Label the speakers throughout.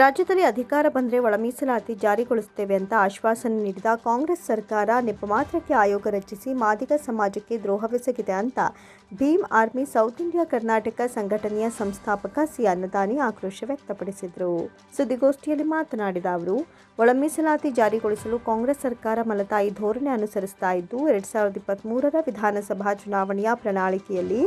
Speaker 1: ರಾಜ್ಯದಲ್ಲಿ ಅಧಿಕಾರ ಬಂದರೆ ಒಳ ಮೀಸಲಾತಿ ಜಾರಿಗೊಳಿಸುತ್ತೇವೆ ಅಂತ ಆಶ್ವಾಸನೆ ನೀಡಿದ ಕಾಂಗ್ರೆಸ್ ಸರ್ಕಾರ, ನೆಪ ಮಾತ್ರಕ್ಕೆ ಆಯೋಗ ರಚಿಸಿ ಮಾದಿಗ ಸಮಾಜಕ್ಕೆ ದ್ರೋಹವೆಸಗಿದೆ ಅಂತ Bhim army south India Karnataka ಸಂಘಟನೆಯ ಸಂಸ್ಥಾಪಕ ಸಿ ಅನ್ನದಾನಿ ಆಕ್ರೋಶ ವ್ಯಕ್ತಪಡಿಸಿದರು. ಸುದ್ದಿಗೋಷ್ಠಿಯಲ್ಲಿ ಮಾತನಾಡಿದ ಅವರು, ಒಳ ಮೀಸಲಾತಿ ಜಾರಿಗೊಳಿಸಲು ಕಾಂಗ್ರೆಸ್ ಸರ್ಕಾರ ಮಲತಾಯಿ ಧೋರಣೆ ಅನುಸರಿಸ್ತಾ ಇದ್ದು, ಎರಡ್ ಸಾವಿರದ ಇಪ್ಪತ್ತ್ಮೂರರ ವಿಧಾನಸಭಾ ಚುನಾವಣೆಯ ಪ್ರಣಾಳಿಕೆಯಲ್ಲಿ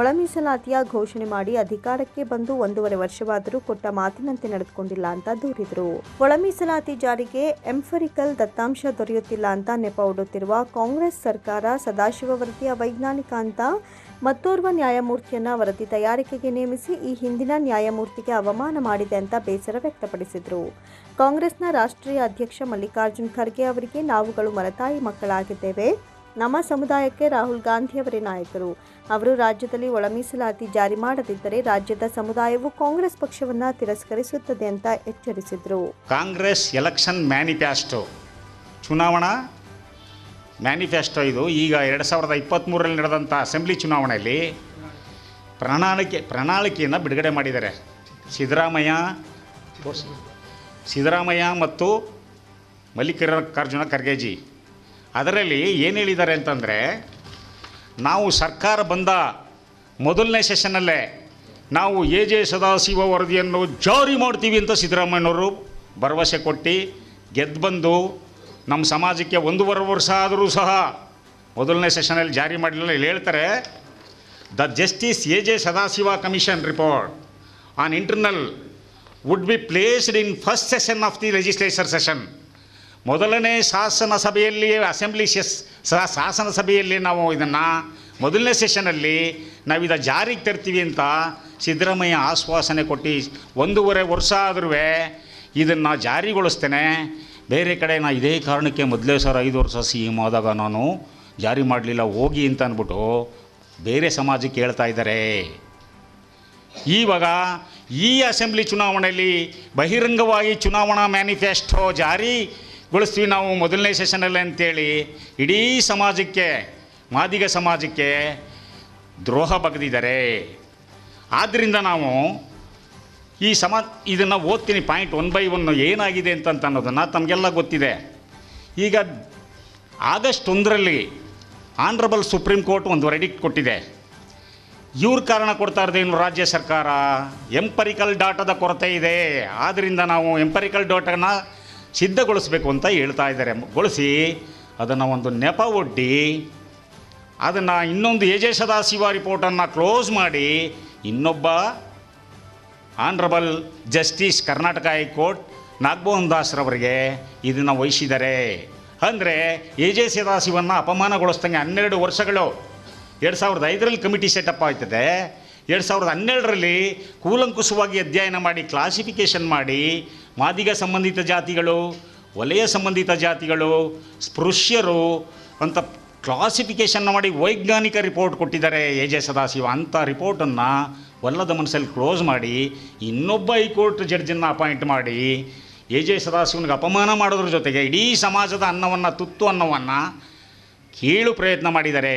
Speaker 1: ಒಳ ಮೀಸಲಾತಿಯ ಘೋಷಣೆ ಮಾಡಿ ಅಧಿಕಾರಕ್ಕೆ ಬಂದು ಒಂದೂವರೆ ವರ್ಷವಾದರೂ ಕೊಟ್ಟ ಮಾತಿನಂತೆ ನಡೆದುಕೊಂಡಿಲ್ಲ ಅಂತ ದೂರಿದರು. ಒಳ ಮೀಸಲಾತಿ ಜಾರಿಗೆ ಎಂಫರಿಕಲ್ ದತ್ತಾಂಶ ದೊರೆಯುತ್ತಿಲ್ಲ ಅಂತ ನೆಪ ಉಡುತ್ತಿರುವ ಕಾಂಗ್ರೆಸ್ ಸರ್ಕಾರ ಸದಾಶಿವ ವರದಿಯ ವೈಜ್ಞಾನಿಕ ಅಂತ ಮತ್ತೋರ್ವ ನ್ಯಾಯಮೂರ್ತಿಯನ್ನ ವರದಿ ತಯಾರಿಕೆಗೆ ನೇಮಿಸಿ ಈ ಹಿಂದಿನ ನ್ಯಾಯಮೂರ್ತಿಗೆ ಅವಮಾನ ಮಾಡಿದೆ ಅಂತ ಬೇಸರ ವ್ಯಕ್ತಪಡಿಸಿದರು. ಕಾಂಗ್ರೆಸ್ನ ರಾಷ್ಟ್ರೀಯ ಅಧ್ಯಕ್ಷ ಮಲ್ಲಿಕಾರ್ಜುನ್ ಖರ್ಗೆ ಅವರಿಗೆ ನಾವುಗಳು ಮರತಾಯಿ ಮಕ್ಕಳಾಗಿದ್ದೇವೆ. ನಮ್ಮ ಸಮುದಾಯಕ್ಕೆ ರಾಹುಲ್ ಗಾಂಧಿಯವರೇ ನಾಯಕರು. ಅವರು ರಾಜ್ಯದಲ್ಲಿ ಒಳ ಮೀಸಲಾತಿ ಜಾರಿ ಮಾಡದಿದ್ದರೆ ರಾಜ್ಯದ ಸಮುದಾಯವು ಕಾಂಗ್ರೆಸ್ ಪಕ್ಷವನ್ನ ತಿರಸ್ಕರಿಸುತ್ತದೆ ಅಂತ ಎಚ್ಚರಿಸಿದರು.
Speaker 2: ಕಾಂಗ್ರೆಸ್ ಎಲೆಕ್ಷನ್ ಮ್ಯಾನಿಫೆಸ್ಟೋ ಚುನಾವಣಾ ಮ್ಯಾನಿಫೆಸ್ಟೋ ಇದು. ಈಗ ಎರಡು ಸಾವಿರದ ಇಪ್ಪತ್ತ್ಮೂರರಲ್ಲಿ ನಡೆದಂಥ ಅಸೆಂಬ್ಲಿ ಚುನಾವಣೆಯಲ್ಲಿ ಪ್ರಣಾಳಿಕೆ, ಪ್ರಣಾಳಿಕೆಯನ್ನು ಬಿಡುಗಡೆ ಮಾಡಿದ್ದಾರೆ. ಸಿದ್ದರಾಮಯ್ಯ ಸಿದ್ದರಾಮಯ್ಯ ಮತ್ತು ಮಲ್ಲಿಕಾರ್ಜುನ ಖರ್ಗೆಜಿ ಅದರಲ್ಲಿ ಏನು ಹೇಳಿದ್ದಾರೆ ಅಂತಂದರೆ, ನಾವು ಸರ್ಕಾರ ಬಂದ ಮೊದಲನೇ ಸೆಷನ್ನಲ್ಲೇ ನಾವು ಎ ಜೆ ಸದಾಶಿವ ವರದಿಯನ್ನು ಜಾರಿ ಮಾಡ್ತೀವಿ ಅಂತ ಸಿದ್ದರಾಮಯ್ಯನವರು ಭರವಸೆ ಕೊಟ್ಟು ಗೆದ್ದು ಬಂದು ನಮ್ಮ ಸಮಾಜಕ್ಕೆ ಒಂದೂವರೆ ವರ್ಷ ಆದರೂ ಸಹ ಮೊದಲನೇ ಸೆಷನಲ್ಲಿ ಜಾರಿ ಮಾಡಲಿಲ್ಲ ಇಲ್ಲಿ ಹೇಳ್ತಾರೆ. The justice A J Sadashiva commission report on internal would be placed in first session of the legislature session. ಮೊದಲನೇ ಶಾಸನ ಸಭೆಯಲ್ಲಿ ಅಸೆಂಬ್ಲಿ ಸೆಸ್ ಶಾಸನ ಸಭೆಯಲ್ಲಿ ನಾವು ಇದನ್ನು ಮೊದಲನೇ ಸೆಷನಲ್ಲಿ ನಾವು ಇದು ಜಾರಿಗೆ ತರ್ತೀವಿ ಅಂತ ಸಿದ್ದರಾಮಯ್ಯ ಆಶ್ವಾಸನೆ ಕೊಟ್ಟು, ಒಂದೂವರೆ ವರ್ಷ ಆದ್ರೂ ಇದನ್ನು ಜಾರಿಗೊಳಿಸ್ತೇನೆ. ಬೇರೆ ಕಡೆ ನಾನು ಇದೇ ಕಾರಣಕ್ಕೆ ಮೊದಲೇ ಸರ್ ಐದು ವರ್ಷ ಸಿ ಎಂ ಆದಾಗ ನಾನು ಜಾರಿ ಮಾಡಲಿಲ್ಲ, ಹೋಗಿ ಅಂತ ಅಂದ್ಬಿಟ್ಟು ಬೇರೆ ಸಮಾಜಕ್ಕೆ ಹೇಳ್ತಾ ಇದ್ದಾರೆ. ಈವಾಗ ಈ ಅಸೆಂಬ್ಲಿ ಚುನಾವಣೆಯಲ್ಲಿ ಬಹಿರಂಗವಾಗಿ ಚುನಾವಣಾ ಮ್ಯಾನಿಫೆಸ್ಟೋ ಜಾರಿಗೊಳಿಸ್ತೀವಿ ನಾವು ಮೊದಲನೇ ಸೆಷನಲ್ಲಿ ಅಂತೇಳಿ, ಇಡೀ ಸಮಾಜಕ್ಕೆ, ಮಾದಿಗ ಸಮಾಜಕ್ಕೆ ದ್ರೋಹ ಬಗೆದಿದ್ದಾರೆ. ಆದ್ದರಿಂದ ನಾವು ಈ ಸಮ, ಇದನ್ನು ಓದ್ತೀನಿ ಪಾಯಿಂಟ್ ಒನ್ ಬೈ ಒನ್ ಏನಾಗಿದೆ ಅಂತ ಅನ್ನೋದನ್ನು ತಮಗೆಲ್ಲ ಗೊತ್ತಿದೆ. ಈಗ ಆಗಸ್ಟ್ ಒಂದರಲ್ಲಿ ಆನ್ರಬಲ್ ಸುಪ್ರೀಂ ಕೋರ್ಟ್ ಒಂದು ವೆರಡಿಕ್ಟ್ ಕೊಟ್ಟಿದೆ. ಇವ್ರ ಕಾರಣ ಕೊಡ್ತಾ ಇರೋದೇನು ರಾಜ್ಯ ಸರ್ಕಾರ? ಎಂಪರಿಕಲ್ ಡಾಟಾದ ಕೊರತೆ ಇದೆ. ಆದ್ದರಿಂದ ನಾವು ಎಂಪರಿಕಲ್ ಡಾಟಾನ ಸಿದ್ಧಗೊಳಿಸ್ಬೇಕು ಅಂತ ಹೇಳ್ತಾ ಇದ್ದಾರೆ. ಗೊಳಿಸಿ, ಅದನ್ನು ಒಂದು ನೆಪ ಒಡ್ಡಿ, ಅದನ್ನು ಇನ್ನೊಂದು ಎಜೆ ಸದಾಶಿವ ರಿಪೋರ್ಟನ್ನು ಕ್ಲೋಸ್ ಮಾಡಿ, ಇನ್ನೊಬ್ಬ honourable justice Karnataka high court Nagamohan ದಾಸ್ರವರಿಗೆ ಇದನ್ನು ವಹಿಸಿದ್ದಾರೆ. ಅಂದರೆ ಎ ಜೆ ಸದಾಶಿವನ್ನು ಅಪಮಾನಗೊಳಿಸ್ದಂಗೆ ಹನ್ನೆರಡು ವರ್ಷಗಳು, ಎರಡು ಸಾವಿರದ ಐದರಲ್ಲಿ ಕಮಿಟಿ ಸೆಟಪ್ ಆಯ್ತದೆ ಎರಡು ಸಾವಿರದ ಹನ್ನೆರಡರಲ್ಲಿ ಕೂಲಂಕುಷವಾಗಿ ಅಧ್ಯಯನ ಮಾಡಿ ಕ್ಲಾಸಿಫಿಕೇಷನ್ ಮಾಡಿ, ಮಾದಿಗ ಸಂಬಂಧಿತ ಜಾತಿಗಳು, ವಲಯ ಸಂಬಂಧಿತ ಜಾತಿಗಳು, ಸ್ಪೃಶ್ಯರು ಅಂತ ಕ್ಲಾಸಿಫಿಕೇಷನ್ ಮಾಡಿ ವೈಜ್ಞಾನಿಕ ರಿಪೋರ್ಟ್ ಕೊಟ್ಟಿದ್ದಾರೆ ಎ ಜೆ ಸದಾಶಿವ. ಅಂಥ ರಿಪೋರ್ಟನ್ನು ಒಲ್ಲದ ಮನಸ್ಸಲ್ಲಿ ಕ್ಲೋಸ್ ಮಾಡಿ, ಇನ್ನೊಬ್ಬ ಹೈಕೋರ್ಟ್ ಜಡ್ಜನ್ನು ಅಪಾಯಿಂಟ್ ಮಾಡಿ, ಎ ಜೆ ಸದಾಶಿವನಿಗೆ ಅಪಮಾನ ಮಾಡೋದ್ರ ಜೊತೆಗೆ ಇಡೀ ಸಮಾಜದ ಅನ್ನವನ್ನು, ತುತ್ತು ಅನ್ನವನ್ನು ಕೀಳು ಪ್ರಯತ್ನ ಮಾಡಿದ್ದಾರೆ.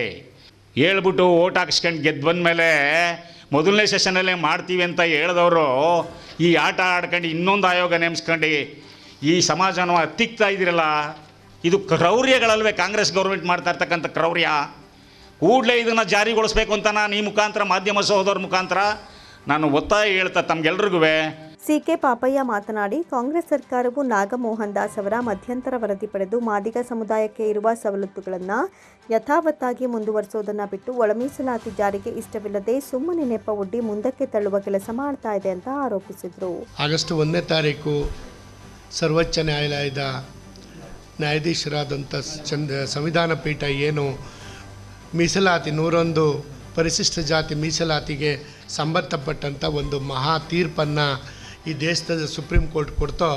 Speaker 2: ಹೇಳ್ಬಿಟ್ಟು ಓಟ್ ಹಾಕ್ಸ್ಕೊಂಡು ಗೆದ್ದು ಬಂದಮೇಲೆ ಮೊದಲನೇ ಸೆಷನಲ್ಲೇ ಮಾಡ್ತೀವಿ ಅಂತ ಹೇಳಿದವರು, ಈ ಆಟ ಆಡ್ಕೊಂಡು ಇನ್ನೊಂದು ಆಯೋಗ ನೇಮಿಸ್ಕೊಂಡು ಈ ಸಮಾಜನ ಹತ್ತಿಕ್ತಾ ಇದ್ದೀರಲ್ಲ, ಇದು ಕ್ರೌರ್ಯಗಳಲ್ವೇ ಕಾಂಗ್ರೆಸ್ ಗೌರ್ಮೆಂಟ್ ಮಾಡ್ತಾ ಇರ್ತಕ್ಕಂಥ ಕ್ರೌರ್ಯ. ಕೂಡಲೇ ಇದನ್ನು ಜಾರಿಗೊಳಿಸ್ಬೇಕು ಅಂತ ನಾನು ಈ ಮುಖಾಂತರ ಮಾಧ್ಯಮ ಸಹೋದರ ಮುಖಾಂತರ ನಾನು ಒತ್ತಾಯ ಹೇಳ್ತಾ ತಮ್ಗೆಲ್ರಿಗೂ
Speaker 1: ಸಿಕೆ ಪಾಪಯ್ಯ ಮಾತನಾಡಿ, ಕಾಂಗ್ರೆಸ್ ಸರ್ಕಾರವು ನಾಗಮೋಹನ್ ದಾಸ್ ಅವರ ಮಧ್ಯಂತರ ವರದಿ ಪಡೆದು ಮಾದಿಗ ಸಮುದಾಯಕ್ಕೆ ಇರುವ ಸವಲತ್ತುಗಳನ್ನು ಯಥಾವತ್ತಾಗಿ ಮುಂದುವರಿಸುವುದನ್ನು ಬಿಟ್ಟು ಒಳಮೀಸಲಾತಿ ಜಾರಿಗೆ ಇಷ್ಟವಿಲ್ಲದೆ ಸುಮ್ಮನೆ ನೆಪ ಒಡ್ಡಿ ಮುಂದಕ್ಕೆ ತಳ್ಳುವ ಕೆಲಸ ಮಾಡ್ತಾ ಇದೆ ಅಂತ ಆರೋಪಿಸಿದರು.
Speaker 3: ಆಗಸ್ಟ್ ಒಂದನೇ ತಾರೀಕು ಸರ್ವೋಚ್ಚ ನ್ಯಾಯಾಲಯದ ನ್ಯಾಯಾಧೀಶರಾದಂಥ ಚಂದ ಸಂವಿಧಾನ ಪೀಠ ಏನು ಮೀಸಲಾತಿ ನೂರೊಂದು ಪರಿಶಿಷ್ಟ ಜಾತಿ ಮೀಸಲಾತಿಗೆ ಸಂಬಂಧಪಟ್ಟಂಥ ಒಂದು ಮಹಾ ತೀರ್ಪನ್ನು ಈ ದೇಶದ ಸುಪ್ರೀಂ ಕೋರ್ಟ್ ಕೊಡ್ತೋ,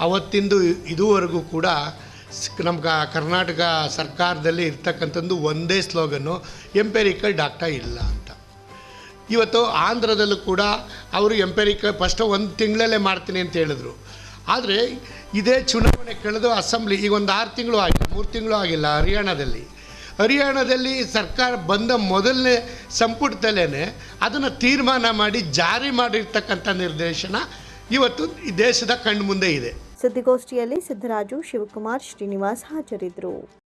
Speaker 3: ಅವತ್ತಿಂದು ಇದುವರೆಗೂ ಕೂಡ ನಮ್ಮ ಕರ್ನಾಟಕ ಸರ್ಕಾರದಲ್ಲಿ ಇರ್ತಕ್ಕಂಥದ್ದು ಒಂದೇ ಸ್ಲೋಗನ್ನು ಎಂಪೆರಿಕಲ್ ಡಾಕ್ಟಾ ಇಲ್ಲ ಅಂತ. ಇವತ್ತು ಆಂಧ್ರದಲ್ಲೂ ಕೂಡ ಅವರು ಎಂಪೆರಿಕ ಫಸ್ಟ್ ಒಂದು ತಿಂಗಳಲ್ಲೇ ಮಾಡ್ತೀನಿ ಅಂತ ಹೇಳಿದ್ರು. ಆದರೆ ಇದೇ ಚುನಾವಣೆ ಕಳೆದು ಅಸೆಂಬ್ಲಿ ಈಗ ಒಂದು ಆರು ತಿಂಗಳು ಆಗಿಲ್ಲ ಮೂರು ತಿಂಗಳು ಆಗಿಲ್ಲ ಹರಿಯಾಣದಲ್ಲಿ. ಹರಿಯಾಣದಲ್ಲಿ ಸರ್ಕಾರ ಬಂದ ಮೊದಲನೇ ಸಂಪುಟದಲ್ಲೇ ಅದನ್ನು ತೀರ್ಮಾನ ಮಾಡಿ ಜಾರಿ ಮಾಡಿರ್ತಕ್ಕಂಥ ನಿರ್ದೇಶನ ಇವತ್ತು ದೇಶದ ಕಣ್ಮುಂದೆ ಇದೆ.
Speaker 1: ಸುದ್ದಿಗೋಷ್ಠಿಯಲ್ಲಿ ಸಿದ್ದರಾಜು ಶಿವಕುಮಾರ್ ಶ್ರೀನಿವಾಸ್ ಹಾಜರಿದ್ದರು.